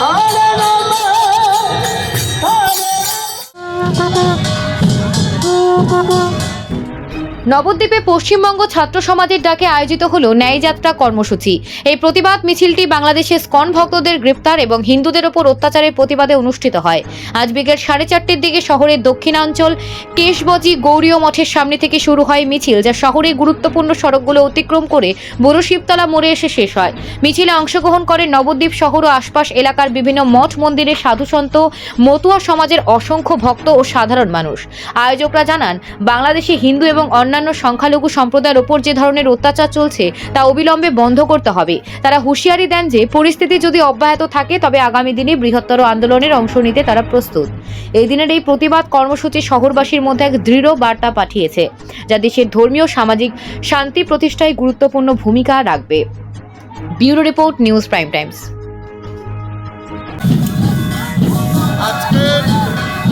Thank you. নবদ্বীপে পশ্চিমবঙ্গ ছাত্র সমাজের ডাকে আয়োজিত হল ন্যায়যাত্রা কর্মসূচি। এই প্রতিবাদ মিছিলটি বাংলাদেশের স্কন ভক্তদের গ্রেপ্তার এবং হিন্দুদের ওপর অত্যাচারের প্রতিবাদে অনুষ্ঠিত হয়। আজ বিকেল সাড়ে চারটের দিকে শহরের দক্ষিণাঞ্চল কেশবজি গৌরীয় মঠের সামনে থেকে শুরু হয় মিছিল, যা শহরের গুরুত্বপূর্ণ সড়কগুলো অতিক্রম করে বড় শিবতলা মোড়ে এসে শেষ হয়। মিছিলে অংশগ্রহণ করে নবদ্বীপ শহর ও আশপাশ এলাকার বিভিন্ন মঠ মন্দিরের সাধুসন্ত মতুয়া সমাজের অসংখ্য ভক্ত ও সাধারণ মানুষ। আয়োজকরা জানান, বাংলাদেশে হিন্দু এবং অন্যান্য সংখ্যালঘু সম্প্রদায়ের ওপর যে ধরনের অত্যাচার চলছে, তা অবিলম্বে বন্ধ করতে হবে। তারা হুঁশিয়ারি দেন যে, পরিস্থিতি যদি অব্যাহত থাকে, তবে আগামী দিনে বৃহত্তর আন্দোলনের অংশ নিতে তারা প্রস্তুত। এই দিনের এই প্রতিবাদ কর্মসূচি শহরবাসীর মধ্যে এক দৃঢ় বার্তা পাঠিয়েছে, যা দেশের ধর্মীয়, সামাজিক, শান্তি প্রতিষ্ঠায় গুরুত্বপূর্ণ ভূমিকা রাখবে। Bureau report, news prime times. আজকে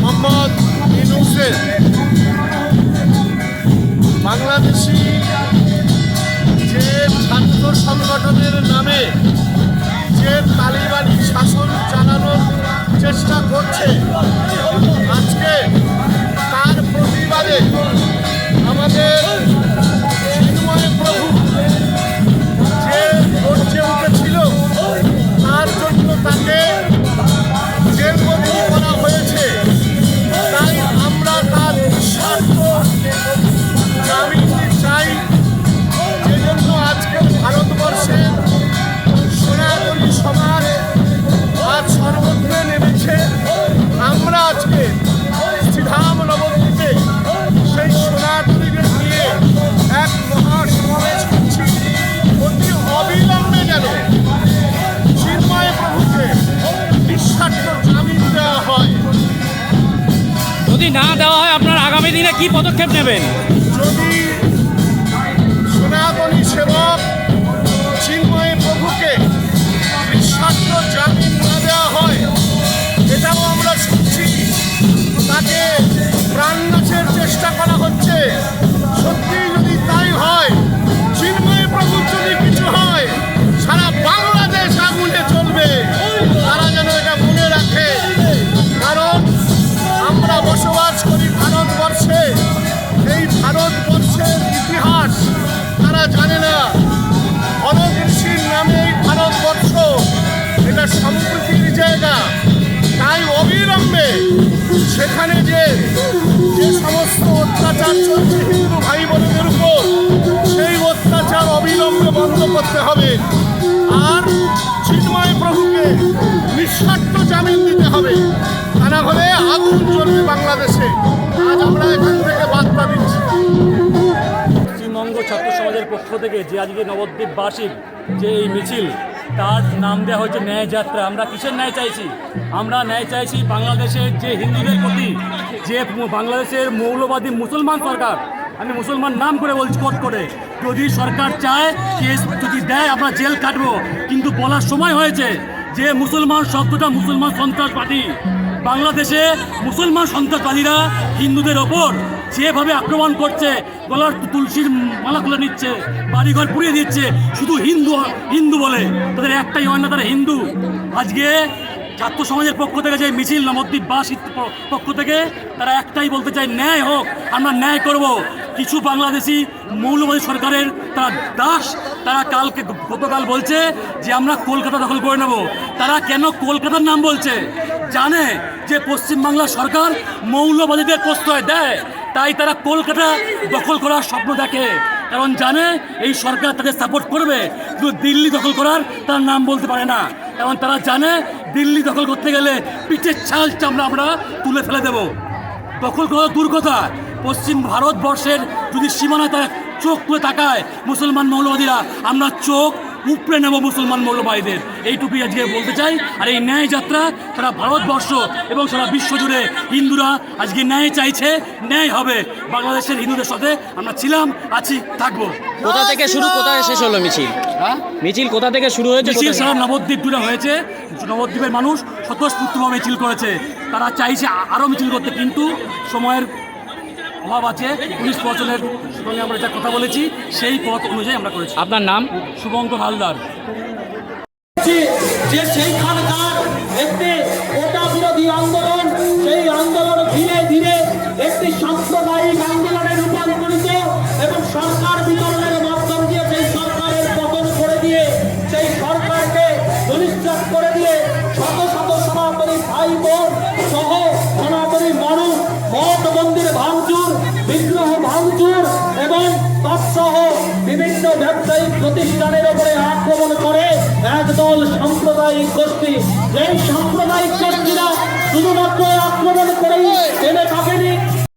মোহাম্মদ বাংলাদেশি যে ছাত্র সংগঠনের নামে কি পদক্ষেপ নেবেন? যদি সেখানে যে যে সমস্ত অত্যাচার চলছে, হিন্দু ভাই বোনদের উপর, সেই অত্যাচার অবিলম্বে বন্ধ করতে হবে। আর চিন্ময় প্রভুকে নিঃস্বার্থ জামিন দিতে হবে। তা না হলে আগুন জ্বলবে বাংলাদেশে। আজ আমরা এখান থেকে বার্তা দিচ্ছি। পশ্চিমবঙ্গ ছাত্র সমাজের পক্ষ থেকে যে আজকে নবদ্বীপ নবদ্বীপবাসীর যে এই মিছিল তার নাম দেওয়া হয়েছে ন্যায় যাত্রা। আমরা কিসের ন্যায় চাইছি? আমরা ন্যায় চাইছি বাংলাদেশের যে হিন্দুদের প্রতি, যে বাংলাদেশের মৌলবাদী মুসলমান সরকার, আমি মুসলমান নাম করে বলছি কোট করে, যদি সরকার চায়, কেস যদি দেয়, আমরা জেল কাটবো। কিন্তু বলার সময় হয়েছে যে মুসলমান শব্দটা মুসলমান সন্ত্রাসবাদী। বাংলাদেশে মুসলমান সন্ত্রাসবাদীরা হিন্দুদের ওপর যেভাবে আক্রমণ করছে, গলার তুলসীর মালা খুলে নিচ্ছে, বাড়িঘর পুড়িয়ে দিচ্ছে, শুধু হিন্দু হিন্দু বলে। তাদের একটাই হয় না, তারা হিন্দু। আজকে ছাত্র সমাজের পক্ষ থেকে যে মিছিল নবদ্বীপবাসীর প- পক্ষ থেকে, তারা একটাই বলতে চায়, ন্যায় হোক, আমরা ন্যায় করব। কিছু বাংলাদেশি মৌলবাদী সরকারের তারা দাস, তারা কালকে গতকাল বলছে যে আমরা কলকাতা দখল করে নেব। তারা কেন কলকাতার নাম বলছে? জানে যে পশ্চিমবাংলার সরকার মৌলবাদীদের প্রশ্রয় দেয়। তাই তারা কলকাতা দখল করার স্বপ্ন দেখে। কারণ জানে এই সরকার তাদের সাপোর্ট করবে, কিন্তু দিল্লি দখল করার তার নাম বলতে পারে না। এবং তারা জানে দিল্লি দখল করতে গেলে পিঠের ছাল চামড়া আমরা তুলে ফেলে দেব। দখল করা দূর কথা পশ্চিম ভারতবর্ষের যদি সীমানায় তারা চোখ তুলে তাকায়, মুসলমান মৌলবাদীরা, আমরা চোখ উপড়ে নেব মুসলমান মৌলবাদীদের। এইটুকুই আজকে বলতে চাই আর এই ন্যায় যাত্রা সারা ভারতবর্ষ এবং সারা বিশ্ব জুড়ে হিন্দুরা আজকে ন্যায় চাইছে ন্যায় হবে। বাংলাদেশের হিন্দুদের সাথে আমরা ছিলাম আছি থাকব। কোথা থেকে শুরু? কোথায় শেষ হলো মিছিল? মিছিল কোথা থেকে শুরু হয়েছে মিছিল সারা নবদ্বীপ জুড়ে হয়েছে। নবদ্বীপের মানুষ স্বতঃস্ফূর্তভাবে মিছিল করেছে। তারা চাইছে আরও মিছিল করতে কিন্তু সময়ের অভাব আছে উনিশ বছরের সঙ্গে আমরা যা কথা বলেছি সেই পথ অনুযায়ী আমরা করেছি। আপনার নাম? শুভঙ্কর হালদার। যে সেই সেইখানকার একটি ওটা বিরোধী আন্দোলন সেই আন্দোলন ধীরে ধীরে একটি সাম্প্রদায়িক আন্দোলনে রূপান্তরিত এবং সরকার বিতরণের মাধ্যম দিয়ে সেই সরকারের পতন করে দিয়ে সেই সরকারকে বলিষ্ঠা করে দিয়ে শত শত সমাপনী ভাই বোন সহ ব্যবসায়িক প্রতিষ্ঠানের উপরে আক্রমণ করে একদল সাম্প্রদায়িক গোষ্ঠী। এই সাম্প্রদায়িক গোষ্ঠীরা শুধুমাত্র আক্রমণ করেই এনে থাকেনি